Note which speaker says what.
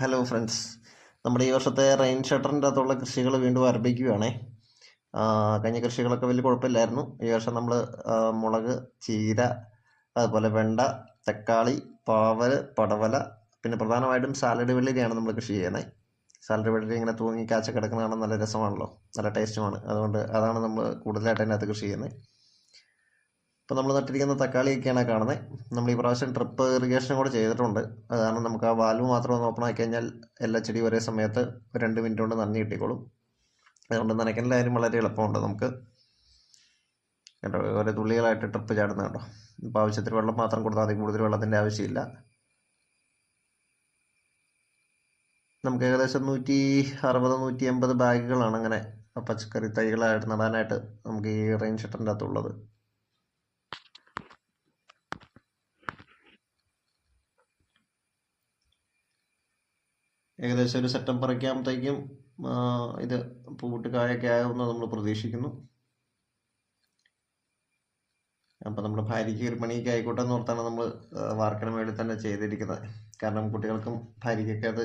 Speaker 1: Hello friends നമ്മുടെ ഈ വർഷത്തെ റെയിൻ ഷട്ടറിന്റെ അകത്തുള്ള കൃഷികൾ വീണ്ടും ആരംഭിക്കുകയാണേ. കഴിഞ്ഞ കൃഷികളൊക്കെ വലിയ കുഴപ്പമില്ലായിരുന്നു. ഈ വർഷം നമ്മൾ മുളക് ചീര അതുപോലെ വെണ്ട തക്കാളി പാവൽ പടവല പിന്നെ പ്രധാനമായിട്ടും സാലഡ് വെള്ളരിയാണ് നമ്മൾ കൃഷി ചെയ്യുന്നത് സാലഡ് വെള്ളരി ഇങ്ങനെ തൂങ്ങി കാച്ച കിടക്കുന്നതാണ് നല്ല രസമാണല്ലോ. നല്ല ടേസ്റ്റുമാണ് അതുകൊണ്ട് അതാണ് നമ്മൾ കൂടുതലായിട്ട് അതിനകത്ത് കൃഷി ചെയ്യുന്നത് ഇപ്പോൾ നമ്മൾ നട്ടിരിക്കുന്ന തക്കാളിയൊക്കെയാണ് കാണുന്നത്. നമ്മൾ ഈ പ്രാവശ്യം ട്രിപ്പ് ഇറിഗേഷൻ കൂടെ ചെയ്തിട്ടുണ്ട്. കാരണം നമുക്ക് ആ വാൽവ് മാത്രം ഒന്ന് ഓപ്പൺ ആക്കി കഴിഞ്ഞാൽ എല്ലാ ചെടി ഒരേ സമയത്ത് രണ്ട് മിനിറ്റ് കൊണ്ട് നനഞ്ഞ് കിട്ടിക്കോളും. അതുകൊണ്ട് നനയ്ക്കേണ്ട കാര്യം വളരെ എളുപ്പമുണ്ട് നമുക്ക്. കേട്ടോ ഓരോ തുള്ളികളായിട്ട് ട്രിപ്പ് ചാടുന്ന കേട്ടോ ഇപ്പോൾ ആവശ്യത്തിന് വെള്ളം മാത്രം കൊടുത്താൽ മതി കൂടുതൽ വെള്ളത്തിന്റെ ആവശ്യമില്ല. നമുക്ക് ഏകദേശം നൂറ്റി അറുപത് നൂറ്റി എൺപത് ബാഗുകളാണ് അങ്ങനെ പച്ചക്കറി തൈകളായിട്ട് നടാനായിട്ട് നമുക്ക് ഈ റെയിൻ ഷട്ടറിന്റെ അകത്തുള്ളത്. ഏകദേശം ഒരു സെപ്റ്റംബർ ഒക്കെ ആകുമ്പോഴത്തേക്കും ഇത് പൂവിട്ട് കായൊക്കെ ആകുമെന്ന് നമ്മൾ പ്രതീക്ഷിക്കുന്നു. അപ്പം നമ്മുടെ ഭാര്യയ്ക്ക് ഒരു പണിയൊക്കെ ആയിക്കോട്ടെ എന്ന് ഓർത്താണ് നമ്മൾ വാർക്കണ മേളിൽ തന്നെ ചെയ്തിരിക്കുന്നത്. കാരണം കുട്ടികൾക്കും ഭാര്യയ്ക്കൊക്കെ അത്